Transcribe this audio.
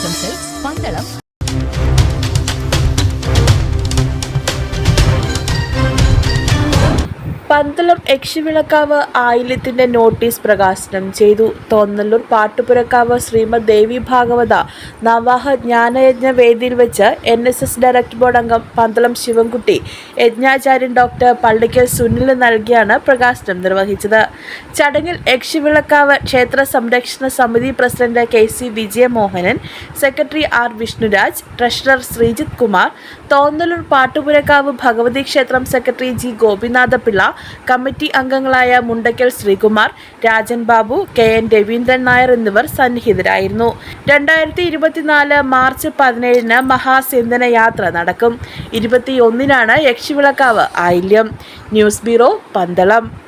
Silks Pandalam Pandalam Yakshivilakkavu ആയില്യത്തിന്റെ notice പ്രകാശനം ചെയ്തു. തോന്നല്ലൂർ പാട്ടുപുരക്കാവ് ശ്രീമദ് ദേവി ഭാഗവത നവാഹ ജ്ഞാനയജ്ഞ വേദിയിൽ വെച്ച് N S S director board അംഗം പന്തളം ശിവൻകുട്ടി യജ്ഞാചാര്യൻ ഡോക്ടർ പള്ളിക്കൽ സുനിൽ നൽകിയാണ് പ്രകാശനം നിർവഹിച്ചത്. ചടങ്ങിൽ യക്ഷിവിളക്കാവ് ക്ഷേത്ര സംരക്ഷണ സമിതി president K C Vijayamohanan secretary R Vishnuraj treasurer Sreejith Kumar Thonnalloor Pattupurakkavu Bhagavathi ക്ഷേത്രം സെക്രട്ടറി ജി ഗോപിനാഥപിള്ള കമ്മിറ്റി അംഗങ്ങളായ മുണ്ടയ്ക്കൽ ശ്രീകുമാർ രാജൻ ബാബു കെ എൻ രവീന്ദ്രൻ നായർ എന്നിവർ സന്നിഹിതരായിരുന്നു. രണ്ടായിരത്തി ഇരുപത്തിനാല് മാർച്ച് പതിനേഴിന് മഹാസിന്ധന യാത്ര നടക്കും. ഇരുപത്തിയൊന്നിനാണ് യക്ഷിവിളക്കാവ് ആയില്യം. News bureau Pandalam.